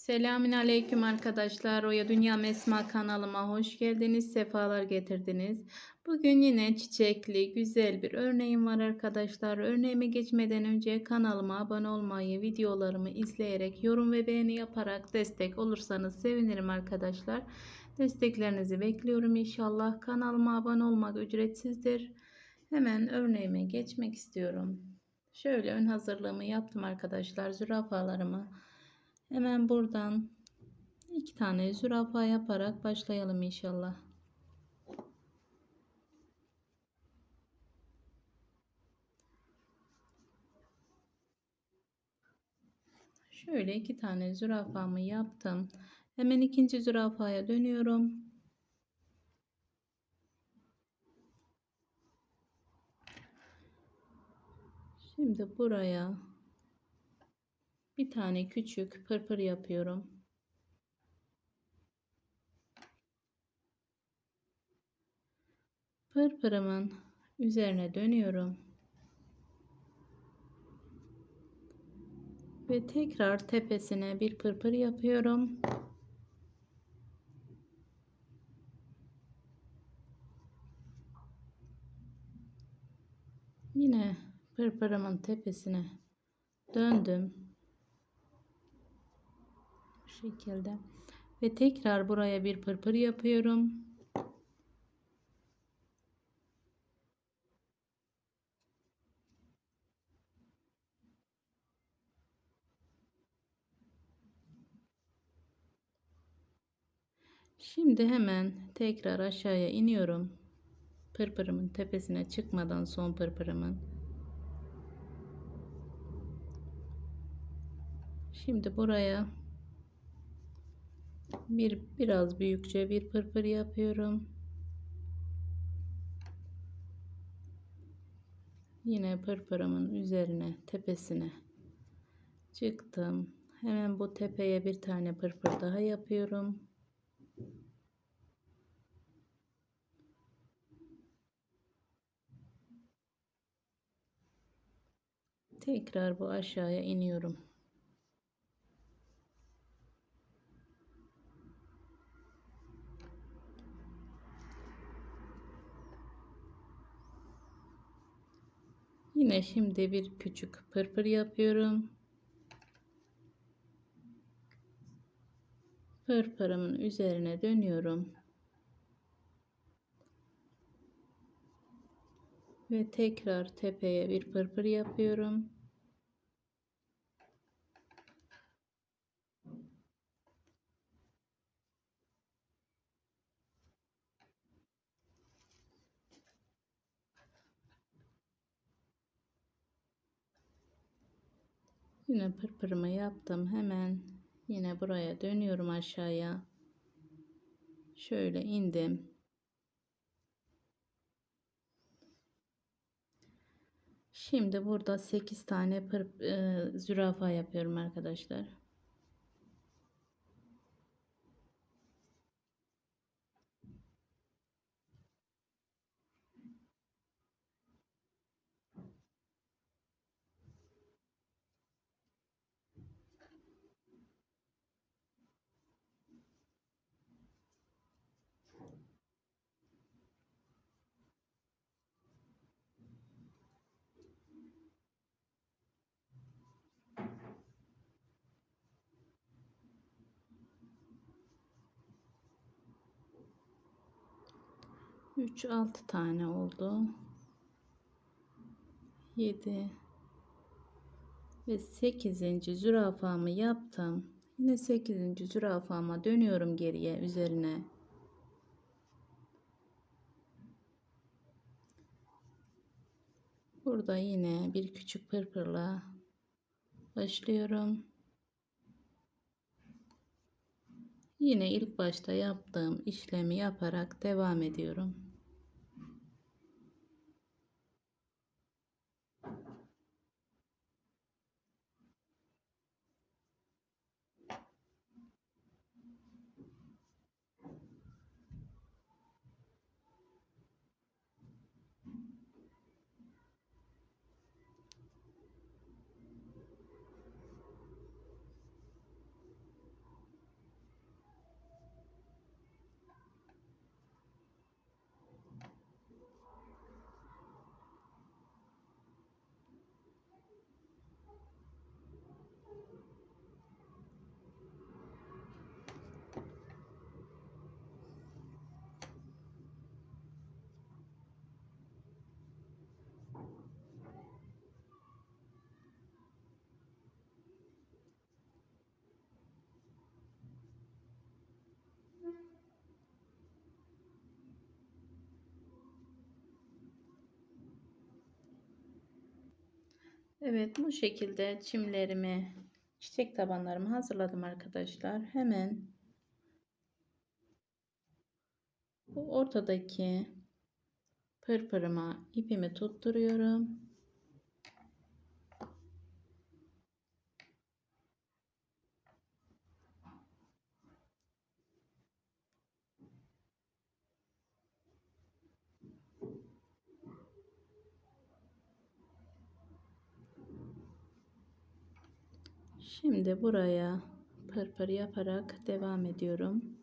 Selamün aleyküm arkadaşlar. Oya Dünya Mesma kanalıma hoş geldiniz. Sefalar getirdiniz. Bugün yine çiçekli güzel bir örneğim var arkadaşlar. Örneğime geçmeden önce kanalıma abone olmayı, videolarımı izleyerek, yorum ve beğeni yaparak destek olursanız sevinirim arkadaşlar. Desteklerinizi bekliyorum inşallah. Kanalıma abone olmak ücretsizdir. Hemen örneğime geçmek istiyorum. Şöyle ön hazırlığımı yaptım arkadaşlar. Zürafalarımı Hemen buradan iki tane zürafa yaparak başlayalım inşallah. Şöyle iki tane zürafamı yaptım. Hemen ikinci zürafaya dönüyorum. Şimdi buraya bir tane küçük pırpır yapıyorum. Pırpırımın üzerine dönüyorum. Ve tekrar tepesine bir pırpır yapıyorum. Yine pırpırımın tepesine döndüm şekilde ve tekrar buraya bir pırpır yapıyorum. Şimdi hemen tekrar aşağıya iniyorum. Pırpırımın tepesine çıkmadan son pırpırımın. Şimdi buraya bir biraz büyükçe bir pırpır yapıyorum. Yine pırpırımın üzerine tepesine çıktım. Hemen bu tepeye bir tane pırpır daha yapıyorum. Tekrar bu aşağıya iniyorum. Yine şimdi bir küçük pırpır yapıyorum. Pırpırımın üzerine dönüyorum. Ve tekrar tepeye bir pırpır yapıyorum. Yine pırpırımı yaptım. Hemen yine buraya dönüyorum aşağıya. Şöyle indim. Şimdi burada 8 tane pır, e, zürafa yapıyorum arkadaşlar. Üç altı tane oldu. Yedi ve sekizinci zürafamı yaptım. Yine sekizinci zürafama dönüyorum geriye üzerine. Burada yine bir küçük pırpırla başlıyorum. Yine ilk başta yaptığım işlemi yaparak devam ediyorum. Evet bu şekilde çimlerimi, çiçek tabanlarımı hazırladım arkadaşlar. Hemen bu ortadaki pırpırıma ipimi tutturuyorum. Şimdi buraya pırpır yaparak devam ediyorum.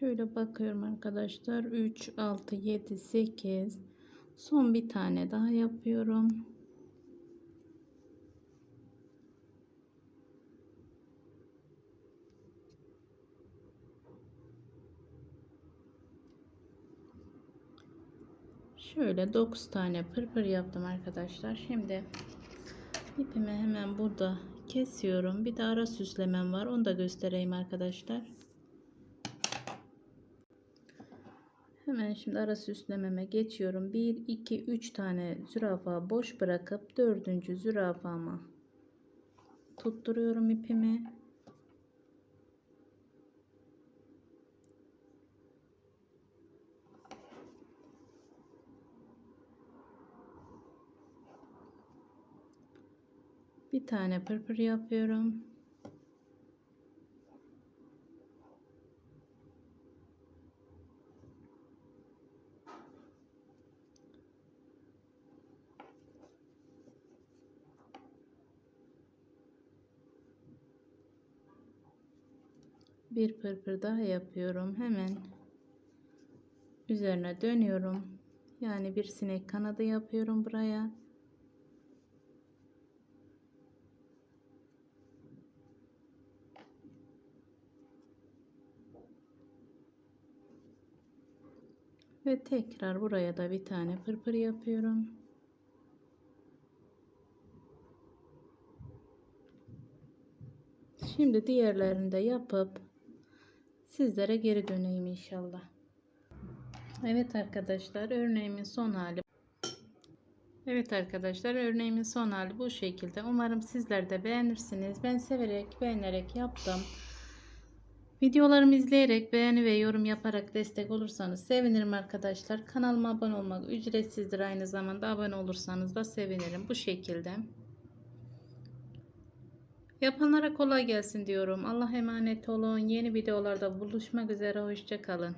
Şöyle bakıyorum arkadaşlar. 3, 6, 7, 8. Son bir tane daha yapıyorum. Şöyle 9 tane pırpır yaptım arkadaşlar. Şimdi ipimi hemen burada kesiyorum. Bir de ara süslemem var. Onu da göstereyim arkadaşlar. Hemen şimdi ara süslememe geçiyorum. 1, 2, 3 tane zürafa boş bırakıp dördüncü zürafama tutturuyorum ipimi. Bir tane pırpır yapıyorum. Bir pırpır daha yapıyorum. Hemen üzerine dönüyorum. Yani bir sinek kanadı yapıyorum buraya. Ve tekrar buraya da bir tane pırpır yapıyorum. Şimdi diğerlerini de yapıp sizlere geri döneyim inşallah. Evet arkadaşlar örneğimin son hali. Evet arkadaşlar örneğimin son hali bu şekilde. Umarım sizler de beğenirsiniz. Ben severek beğenerek yaptım. Videolarımı izleyerek beğeni ve yorum yaparak destek olursanız sevinirim arkadaşlar. Kanalıma abone olmak ücretsizdir aynı zamanda abone olursanız da sevinirim bu şekilde. Yapanlara kolay gelsin diyorum. Allah emanet olun. Yeni videolarda buluşmak üzere. Hoşçakalın.